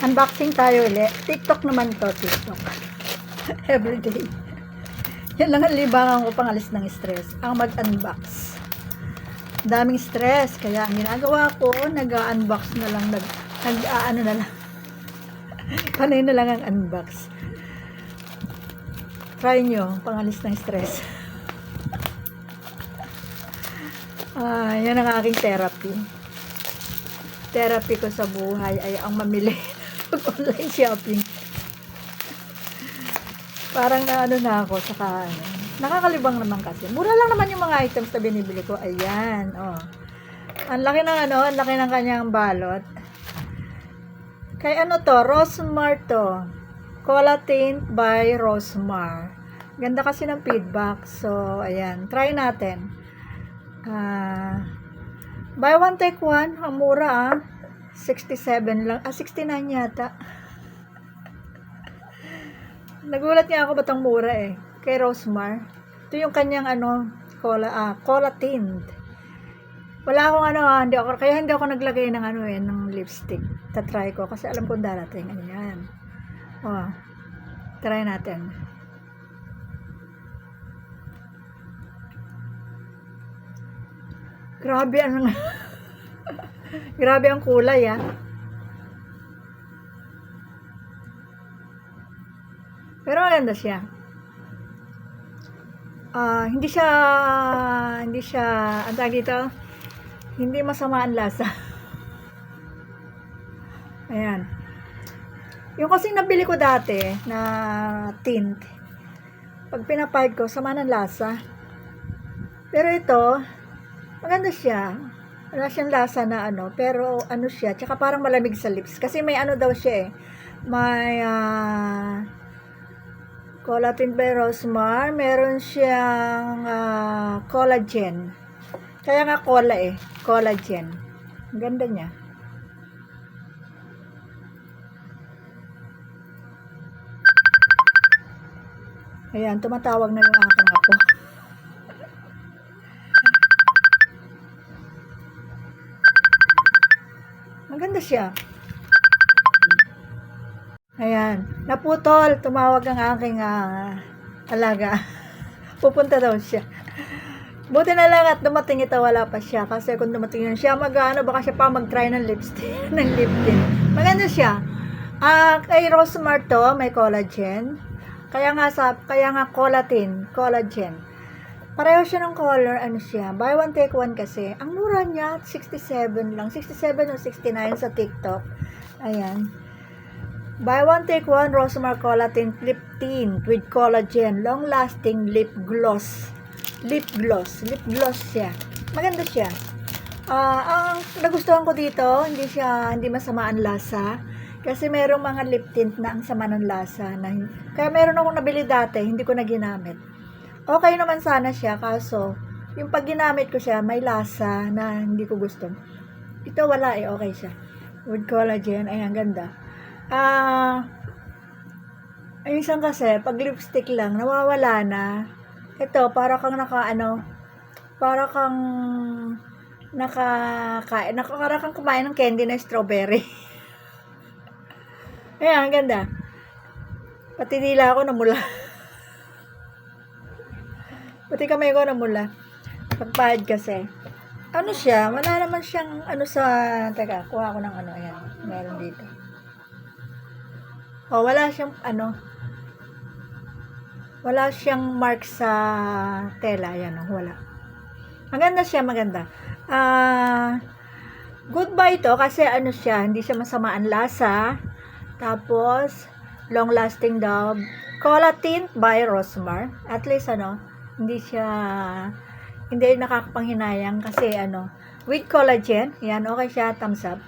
Unboxing tayo ulit. TikTok naman to, TikTok. Everyday. Yan lang ang libangan ko pangalis ng stress. Ang mag-unbox. Daming stress. Kaya ang ginagawa ko, nag-unbox na lang. Nag, nag ano na lang. Panay na lang ang unbox. Try nyo, pangalis ng stress. Ah, yan ang aking therapy. Therapy ko sa buhay ay ang mamili ng online shopping. Parang na ano na ako saka ano. Nakakalibang naman kasi. Mura lang naman yung mga items na binibili ko. Ayan, oh. Ang laki ng ano, ang laki ng kanyang balot. Kay ano to, Rosmar to. Cola Tint by Rosmar. Ganda kasi ng feedback. So, ayan. Try natin. Ah, buy one take one. Ang mura ah. 67 lang. Ah, 69 yata. Nagulat nga ako ba't ang mura eh. Kay Rosmar. Ito yung kanyang ano, cola, ah, cola tint. Wala akong ano ah, hindi ako, kaya hindi ako naglagay ng ano eh, ng lipstick. Tatry ko kasi alam kong darating. Ayan. Oh, try natin. Grabe ang Grabe ang kulay ah. Pero maganda siya. Ah, hindi siya hindi siya ang tawag dito, hindi masama ang lasa. Ayan. Yung kasing nabili ko dati na tint, pag pinapahid ko, sama ng lasa. Pero ito, maganda siya. Wala siyang lasa na ano, pero ano siya, tsaka parang malamig sa lips. Kasi may ano daw siya eh, may ah, collagen by Rosmar, meron siyang ah, collagen. Kaya nga cola eh, collagen. Ang ganda niya. Ayan, tumatawag na yung aking apo. Maganda siya. Ayan, naputol, tumawag ang aking ah, alaga. Pupunta daw siya. Buti na lang at dumating ito, wala pa siya. Kasi kung dumating yun siya, mag-ano, baka siya pa mag-try ng lipstick, ng lip tint. Maganda siya. Ah, kay Rosmar to, may collagen. Kaya nga sa, kaya nga collatin, collagen. Pareho siya ng color, ano siya, buy one take one kasi. Ang mura niya, 67 lang, 67 o 69 sa TikTok. Ayan. Buy one take one, Rosmar Collatin Lip Tint with collagen, long lasting lip gloss. Lip gloss, lip gloss siya. Maganda siya. Ah, ang nagustuhan ko dito, hindi siya hindi masama ang lasa. Kasi merong mga lip tint na ang sama ng lasa. Na, kaya meron akong nabili dati, hindi ko na ginamit. Okay naman sana siya, kaso yung pag ginamit ko siya, may lasa na hindi ko gusto. Ito wala eh, okay siya. With collagen, ay ang ganda. Ah, ay isang kasi, pag lipstick lang, nawawala na. Ito, para kang naka, ano, para kang nakakain, naka, para kang kumain ng candy na strawberry. Ayan, ang ganda. Pati dila ako namula. Pati kamay ko namula. Pagpahid kasi. Ano siya? Wala naman siyang ano sa... Teka, kuha ko ng ano. Ayan. Meron dito. Oh, wala siyang ano. Wala siyang mark sa tela. Ayan, oh, wala. Maganda siya, maganda. Ah... goodbye to kasi ano siya, hindi siya masama ang lasa. Tapos, long lasting daw. Cola Tint by Rosmar. At least ano, hindi siya hindi nakakapanghinayang kasi ano, with collagen, yan, okay siya, thumbs up.